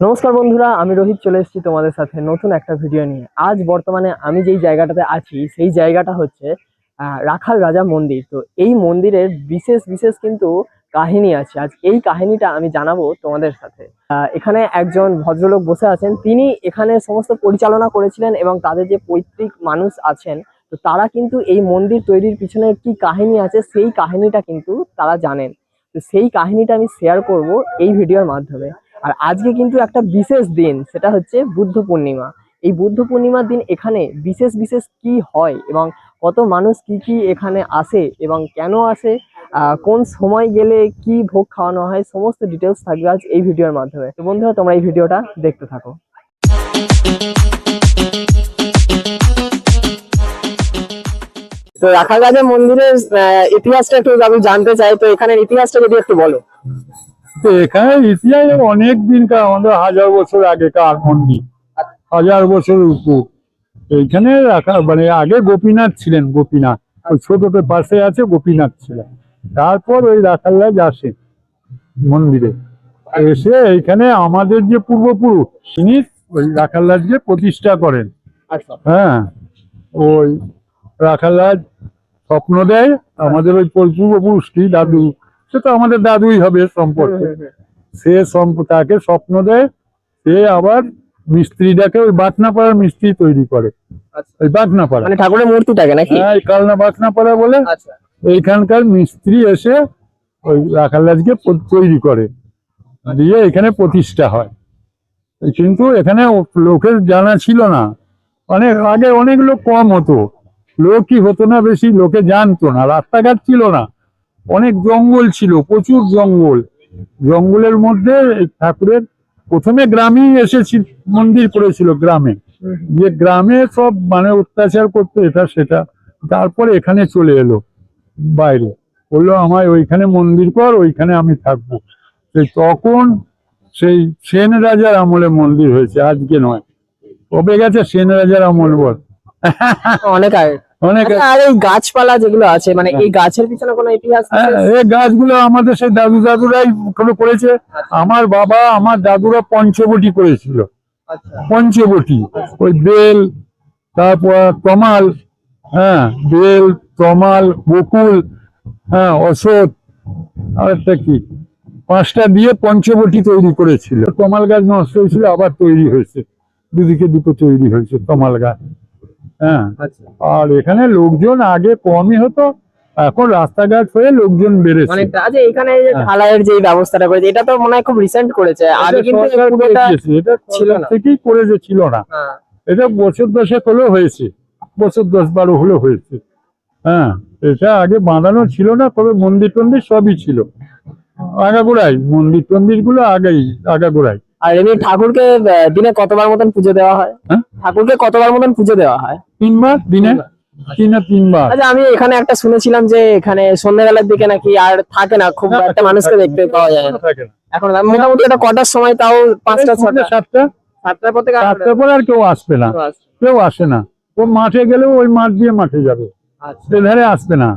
নমস্কার বন্ধুরা, আমি রোহিত চলে এসেছি তোমাদের সাথে নতুন একটা ভিডিও নিয়ে। আজ বর্তমানে আমি যেই জায়গাটাতে আছি, সেই জায়গাটা হচ্ছে রাখাল রাজা মন্দির। তো এই মন্দিরের বিশেষ বিশেষ কিন্তু কাহিনী আছে। আজ এই কাহিনীটা আমি জানাব তোমাদের সাথে। এখানে একজন ভদ্রলোক বসে আছেন। তিনি এখানে সমস্ত পরিচালনা করেছিলেন এবং তাদের যে পৈতৃক মানুষ আছেন, তো তারা কিন্তু এই মন্দির তৈরির পিছনে কি কাহিনী আছে, সেই কাহিনীটা কিন্তু তারা জানেন। তো সেই কাহিনীটা আমি শেয়ার করব এই ভিডিওর মাধ্যমে। আর আজকে কিন্তু একটা বিশেষ দিন, সেটা হচ্ছে বুদ্ধ পূর্ণিমা। এই বুদ্ধ পূর্ণিমার দিন এখানে বিশেষ বিশেষ কি হয় এবং কত মানুষ কি কি এখানে আসে এবং কেন আসে কোন সময় গেলে কি ভোগ খাওয়ানো হয়, সমস্ত ডিটেলস থাকবে আজ এই ভিডিওর মাধ্যমে। তো বন্ধুরা, তোমরা এই ভিডিওটা দেখতে থাকো। তো রাখাল রাজা মন্দিরের ইতিহাসটা একটু আমি জানতে চাই, তো এখানের ইতিহাসটা যদি একটু বলো। তো এখানে ইতিহাস অনেক দিনকার আমাদের হাজার বছর আগেকার মন্দির। হাজার বছর উপর। এইখানে রাখা মানে আগে গোপীনাথ ছিলেন গোপীনাথ। ওই ছোটতে পাশে আছে গোপীনাথ ছিলেন তারপর ওই রাখালরাজ আসে মন্দিরে। এসে এইখানে আমাদের যে পূর্বপুরুষ তিনি ওই রাখালরাজকে প্রতিষ্ঠা করেন। আচ্ছা। হ্যাঁ। ওই রাখালরাজ স্বপ্ন দেয় আমাদের ওই পূর্বপুরুষটি দাদু সে তো আমাদের দাদুই হবে সম্পর্কে। সে সম্প- তাকে স্বপ্ন দেয় সে আবার মিস্ত্রিটাকে ওই বাটনাপাড়ার মিস্ত্রি তৈরি করে। আচ্ছা। ওই বাটনাপাড়া। মানে ঠাকুরের মূর্তিটাকে নাকি? হ্যাঁ এই কালনা বাটনাপাড়া বলে। আচ্ছা। এইখানকার মিস্ত্রি এসে ওই রাখালরাজকে প- তৈরি করে। দিয়ে এখানে প্রতিষ্ঠা হয়। কিন্তু এখানে লোকের জানা ছিল না। অনেক আগে অনেক লোক কম হতো। লোকই হতো না বেশি লোকে জানতো না। রাস্তাঘাট ছিল না। অনেক জঙ্গল ছিল, প্রচুর জঙ্গল। জঙ্গলের মধ্যে ঠাকুরের প্রথমে গ্রামেই এসেছিল, মন্দির করেছিল গ্রামে। যে গ্রামে সব মানে অত্যাচার করতো, এটা সেটা। তারপরে এখানে চলে এলো, বাইরে। বলল, আমায় ওইখানে মন্দির কর, ওইখানে আমি থাকব। তখন সেই সেন রাজার আমলে মন্দির হয়েছে, আজকে নয়। কবে গেছে সেন রাজার আমল বল? অনেক আগে। অনেক আচ্ছা, আর এই গাছপালা যেগুলো আছে মানে এই গাছের পিছনে কোনো ইতিহাস হ্যাঁ, এই গাছগুলো আমাদের সেই দাদু দাদুরাই করেছে। আমার বাবা আমার দাদুরা পঞ্চবটি করেছিল। আচ্ছা। পঞ্চবটি। ওই বেল তারপর তমাল হ্যাঁ বেল তমাল বকুল হ্যাঁ অশোক আর একটা কি? পাঁচটা দিয়ে পঞ্চবটি তৈরি করেছিল। তমাল গাছ নষ্ট হয়েছিল আবার তৈরি হয়েছে। দুদিকে দুটো তৈরি হয়েছে তমাল গাছ। হ্যাঁ। আচ্ছা। আর এখানে লোকজন আগে কমই হতো এখন রাস্তাঘাট হয়ে লোকজন বেড়েছে। আচ্ছা এখানে যে হ্যাঁ। ঢালাইয়ের যে ব্যবস্থাটা করেছে এটা তো মনে হয় খুব রিসেন্ট করেছে। আগে কিন্তু এই সরকার করে পুরোটা দিয়েছে, এটা ছিল না। থেকেই করে ছিল না। হ্যাঁ, এটা বছর দশেক হলেও হয়েছে। বছর দশ বারো হলেও হয়েছে। হ্যাঁ এটা আগে বাঁধানো ছিল না তবে মন্দির টন্দির সবই ছিল। আগাগোড়াই মন্দির টন্দিরগুলো আগেই আগাগোড়াই। আর এমনি ঠাকুরকে দিনে কতবার মতন পুজো দেওয়া হয়? হ্যাঁ? ঠাকুরকে কতবার মতন পুজো দেওয়া হয়? তিনবার? দিনে? তিন তিনবার। আচ্ছা আমি এখানে একটা শুনেছিলাম যে এখানে সন্ধ্যাবেলার দিকে নাকি আর থাকে না খুব একটা মানুষকে দেখতে পাওয়া যায় না। এখন মোটামুটি এটা কটার সময় তাও পাঁচটা ছটা? সাতটা? সাতটার পর থেকে সাতটার পর আর কেউ আসবে না। কেউ আসে না। ও মাঠে গেলেও ওই মাঠ দিয়ে মাঠে যাবে। আচ্ছা। এধারে আসবে না।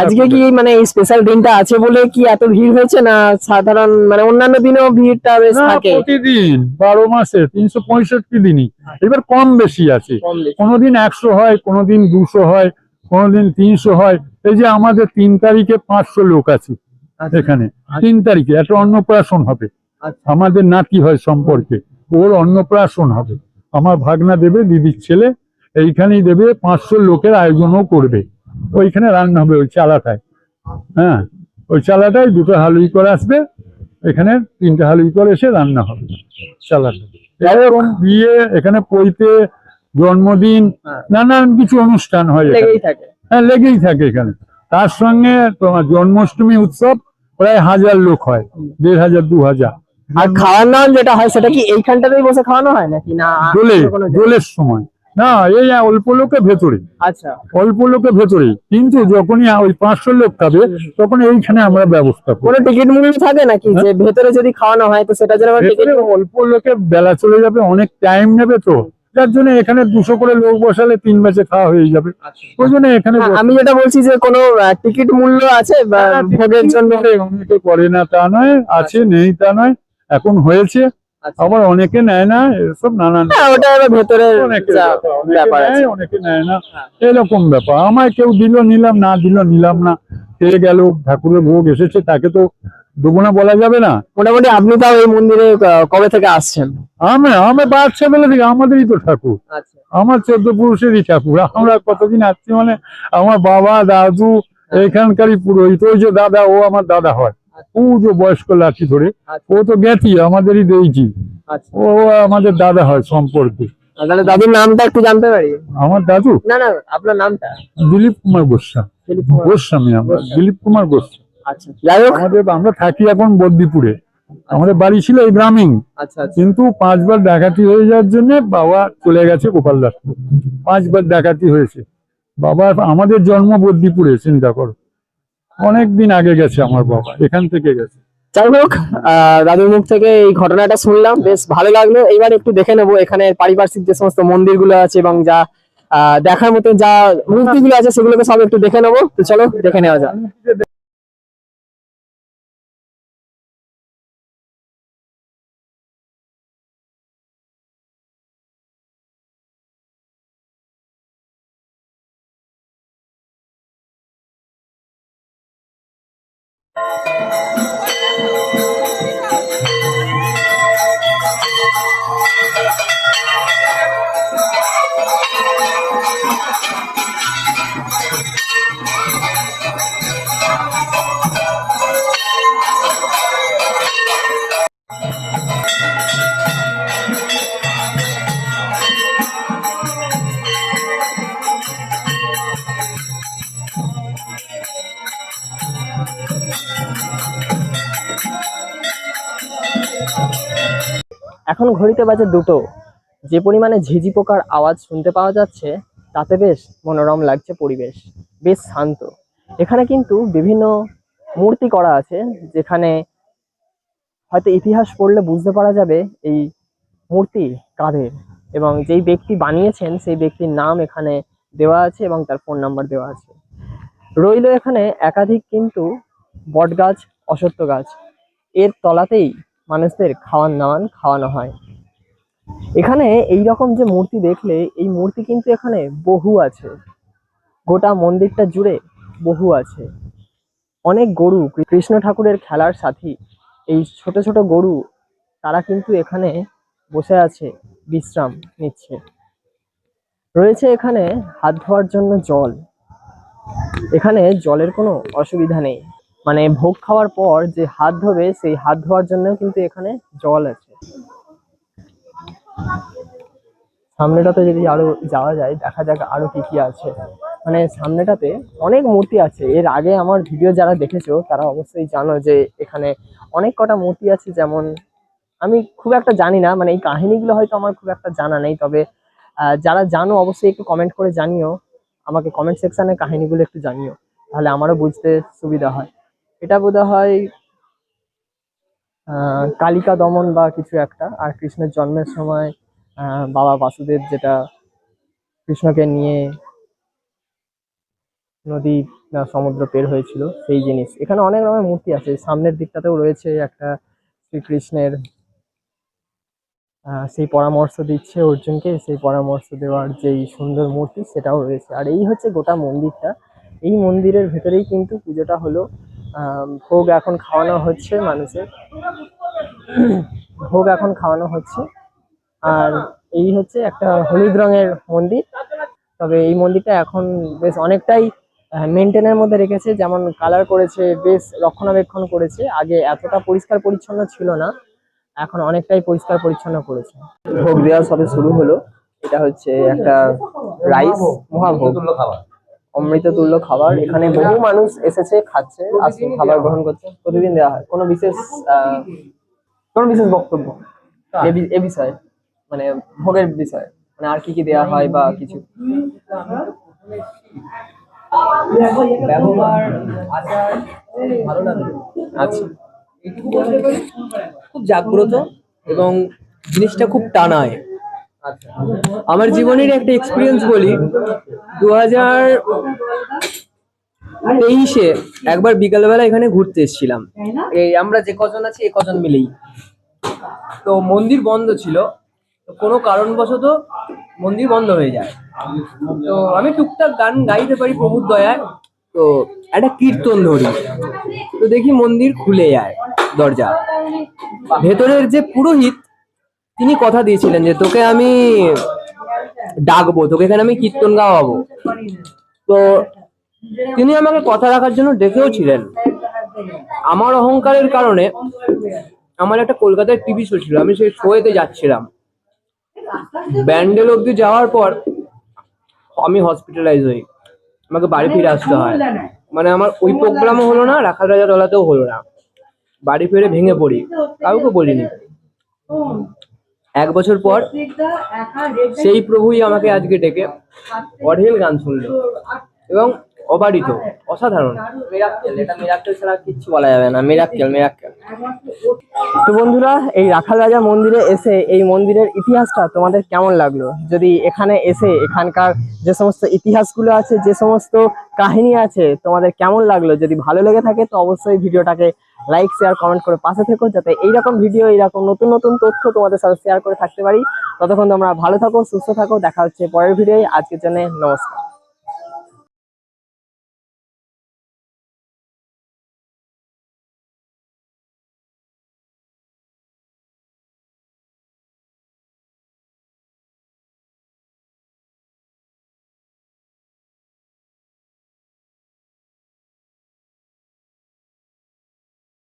আজকে কি মানে স্পেশাল দিনটা আছে বলে কি এত ভিড় হয়েছে না সাধারণ মানে অন্যান্য দিনেও ভিড়টা বেশ থাকে? প্রতিদিন বারো মাসে তিনশো পঁয়ষট্টি দিনই। এবার কম বেশি আছে। কোনোদিন একশো হয় কোনোদিন দুশো হয় কোনোদিন তিনশো হয়। এই যে আমাদের তিন তারিখে পাঁচশো লোক আছে আচ্ছা। এখানে। তিন তারিখে একটা অন্নপ্রাশন হবে। আচ্ছা। আমাদের নাতি হয় সম্পর্কে ওর অন্নপ্রাশন হবে। আমার ভাগনা দেবে দিদির ছেলে এইখানেই দেবে পাঁচশো লোকের আয়োজনও করবে। ওইখানে রান্না হবে ওই চালাটায় হ্যাঁ ওই চালাটায় দুটো হালুই করে আসবে এখানে তিনটে হালুই করে এসে রান্না হবে চালাটা এরকম বিয়ে এখানে পৈতে জন্মদিন। নানান কিছু অনুষ্ঠান হয় এখানে। লেগেই থাকে হ্যাঁ লেগেই থাকে এখানে তার সঙ্গে তোমার জন্মাষ্টমী উৎসব প্রায় হাজার লোক হয় দেড় হাজার দু হাজার আর খাওয়ানো যেটা হয় সেটা কি এইখানটাতেই বসে খাওয়ানো হয় নাকি না দোলে? দোলের সময় না এই অল্প লোকের ভেতরে। আচ্ছা। অল্প লোকের ভেতরে। কিন্তু যখনই ওই পাঁচশো লোক খাবে তখন এইখানে আমরা ব্যবস্থা করি। টিকিট মূল্য থাকে নাকি? যে ভেতরে যদি খাওয়ানো হয় তো সেটা যেন অল্প লোকের বেলা চলে যাবে অনেক টাইম নেবে তো। যার জন্য এখানে দুশো করে লোক বসালে তিন ম্যাচে খাওয়া হয়ে যাবে। ওই জন্য এখানে হ্যাঁ, আমি যেটা বলছি যে কোনো টিকিট মূল্য আছে হ্যাঁ, ভোগের জন্য? অনেকে করে না তা নয় আছে নেই তা নয় এখন হয়েছে। আচ্ছা। আবার অনেকে নেয় না এসব নানান হ্যাঁ ওটা এবার ভেতরের অনেকে ব্যাপার আছে। নেয় অনেকে নেয় না হ্যাঁ। এরকম ব্যাপার। আমায় কেউ দিল নিলাম না দিল নিলাম না। পেয়ে গেল ঠাকুরের ভোগ এসেছে তাকে তো না বলা যাবে না। মোটামুটি আপনি তাও এই মন্দিরে কবে থেকে আসছেন? আমি আমি বাচ্চা বেলা থেকে আমাদেরই তো ঠাকুর। আচ্ছা। আমার চোদ্দ পুরুষেরই ঠাকুর। আমরা কতদিন আসছি মানে আমার বাবা দাদু এখানকারই পুরোহিত ওই যে দাদা ও আমার দাদা হয়। ও যে বয়স্ক লাঠি ধরে আচ্ছা। ও তো গেছি আমাদেরই দিয়েছি আচ্ছা। ও আমাদের দাদা হয় সম্পর্কে। তাহলে দাদুর নামটা একটু জানতে পারি? আমার দাদু? না না আপনার নামটা? দিলীপ কুমার গোস্বামী। গোস্বামী আমরা দিলীপ কুমার গোস্বামী। আচ্ছা। যাই হোক। আমাদের আমরা থাকি এখন বদ্দিপুরে আমাদের বাড়ি ছিল এই গ্রামীণ আচ্ছা আচ্ছা। কিন্তু পাঁচবার ডাকাতি হয়ে যাওয়ার জন্য বাবা চলে গেছে গোপালদাসপুর। পাঁচবার ডাকাতি হয়েছে। বাবা আমাদের জন্ম বদ্দিপুরে চিন্তা করো। অনেক দিন আগে গেছে আমার বাবা, এখান থেকে গেছে। যাই হোক দাদুর মুখ থেকে এই ঘটনাটা শুনলাম, বেশ ভালো লাগল। এবার একটু দেখে নেব এখানে পারিপার্শ্বিক যে সমস্ত মন্দিরগুলো আছে এবং যা দেখার মতো যা মূর্তিগুলো আছে, সেগুলোকে সব একটু দেখে নেব। তো চলো, দেখে নেওয়া যাক। Thank you. এখন ঘড়িতে বাজে দুটো। যে পরিমাণে ঝিঝি পোকার আওয়াজ শুনতে পাওয়া যাচ্ছে, তাতে বেশ মনোরম লাগছে পরিবেশ, বেশ শান্ত। এখানে কিন্তু বিভিন্ন মূর্তি করা আছে, যেখানে হয়তো ইতিহাস পড়লে বুঝতে পারা যাবে এই মূর্তি কাদের এবং যেই ব্যক্তি বানিয়েছেন, সেই ব্যক্তির নাম এখানে দেওয়া আছে এবং তার ফোন নাম্বার দেওয়া আছে। রইল এখানে একাধিক কিন্তু বট গাছ অশ্বত্থ গাছ। এর তলাতেই মানুষদের খাওয়ান দাওয়ান খাওয়ানো হয়। এখানে এই রকম যে মূর্তি দেখলে, এই মূর্তি কিন্তু এখানে বহু আছে। গোটা মন্দিরটা জুড়ে বহু আছে। অনেক গরু কৃষ্ণ ঠাকুরের খেলার সাথী। এই ছোট ছোট গরু, তারা কিন্তু এখানে বসে আছে, বিশ্রাম নিচ্ছে। রয়েছে এখানে হাত ধোয়ার জন্য জল। এখানে জলের কোনো অসুবিধা নেই। মানে ভোগ খাওয়ার পর যে হাত ধোবে, সেই হাত ধোয়ার জন্য কিন্তু এখানে জল আছে। সামনেটাতে যদি আরও যাওয়া যায়, দেখা যাক আরও কি কি আছে। মানে সামনেটাতে অনেক মূর্তি আছে। এর আগে আমার ভিডিও যারা দেখেছ, তারা অবশ্যই জানো যে এখানে অনেক কটা মূর্তি আছে। যেমন আমি খুব একটা জানি না মানে এই কাহিনীগুলো হয়তো আমার খুব একটা জানা নেই। তবে যারা জানো অবশ্যই একটু কমেন্ট করে জানিও। আমাকে কমেন্ট সেকশনে কাহিনীগুলো একটু জানিও। তাহলে আমারও বুঝতে সুবিধা হয়। এটা বোধ হয় কালিকা দমন বা কিছু একটা। আর কৃষ্ণের জন্মের সময় বাবা বাসুদেব যেটা কৃষ্ণকে নিয়ে নদী না সমুদ্র পের হয়েছিল, সেই জিনিস। এখানে অনেক রকমের মূর্তি আছে। সামনের দিকটাতেও রয়েছে একটা শ্রীকৃষ্ণের সেই পরামর্শ দিচ্ছে অর্জুনকে, সেই পরামর্শ দেওয়ার যেই সুন্দর মূর্তি, সেটাও রয়েছে। আর এই হচ্ছে গোটা মন্দিরটা। এই মন্দিরের ভেতরেই কিন্তু পুজোটা হলো। ভোগ এখন খাওয়ানো হচ্ছে মানুষের। ভোগ এখন খাওয়ানো হচ্ছে। আর এই হচ্ছে একটা হলুদ রঙের মন্দির। তবে এই মন্দিরটা এখন বেশ অনেকটাই মেনটেনের মধ্যে রেখেছে। যেমন কালার করেছে বেশ রক্ষণাবেক্ষণ করেছে। আগে এতটা পরিষ্কার পরিচ্ছন্ন ছিল না এখন অনেকটাই পরিষ্কার পরিচ্ছন্ন করেছে। ভোগ দেওয়া সবে শুরু হলো। এটা হচ্ছে একটা রাইস মহাভোগ। অমৃত তুল্য খাবার। এখানে বহু মানুষ এসেছে খাচ্ছে আসুন খাবার গ্রহণ করছে। প্রতিদিন দেওয়া হয়। কোনো বিশেষ কোনো বিশেষ বক্তব্য। এ বিষয়ে। মানে ভোগের বিষয়ে। মানে আর কি কি দেওয়া হয় বা কিছু। ব্যবহার আচার ভালো লাগল আচ্ছা। খুব জাগ্রত এবং জিনিসটা খুব টানায়। আমার জীবনের একটা এক্সপিরিয়েন্স বলি দু হাজার তেইশে একবার বিকালবেলা এখানে ঘুরতে এসেছিলাম। এই আমরা যে কজন আছি এ কজন মিলেই। তো মন্দির বন্ধ ছিল কোনো কারণবশত মন্দির বন্ধ হয়ে যায়। তো আমি টুকটাক গান গাইতে পারি প্রভুর দয়ায়, তো একটা কীর্তন ধরি। তো দেখি মন্দির খুলে যায় দরজা। ভেতরের যে পুরোহিত তিনি কথা দিয়েছিলেন যে তোকে আমি ডাকবো, তোকে এখানে আমি কীর্তন গাওয়াবো। তো তিনি আমাকে কথা রাখার জন্য ডেকেও ছিলেন। আমার অহংকারের কারণে আমার একটা কলকাতার টিভি শো ছিল, আমি সেই শোয়েতে যাচ্ছিলাম। ব্যান্ডেল অব্দি যাওয়ার পর আমি হসপিটালাইজ হই। আমাকে বাড়ি ফিরে আসতে হয়। মানে আমার ওই প্রোগ্রামও হলো না, রাখাল রাজা তলাতেও হলো না। বাড়ি ফিরে ভেঙে পড়ি, কাউকে বলিনি। এক বছর পর সেই প্রভুই আমাকে আজকে ডেকে অঢেল গান শুনলো। এবং অবারিত, অসাধারণ। মিরাক্কেল এটা ছাড়া বলা যাবে না মিরাক্কেল মিরাক্কেল তো বন্ধুরা, এই রাখাল রাজা মন্দিরে এসে এই মন্দিরের ইতিহাসটা তোমাদের কেমন লাগল? যদি এখানে এসে এখানকার যে সমস্ত ইতিহাসগুলো আছে, যে সমস্ত কাহিনী আছে, তোমাদের কেমন লাগল? যদি ভালো লেগে থাকে, তো অবশ্যই ভিডিওটাকে লাইক শেয়ার কমেন্ট করে পাশে থেকো, যাতে এইরকম ভিডিও এইরকম নতুন নতুন তথ্য তোমাদের সাথে শেয়ার করে থাকতে পারি। ততক্ষণ তোমরা ভালো থাকো, সুস্থ থাকো, দেখা হচ্ছে পরের ভিডিও আজকের জন্য নমস্কার।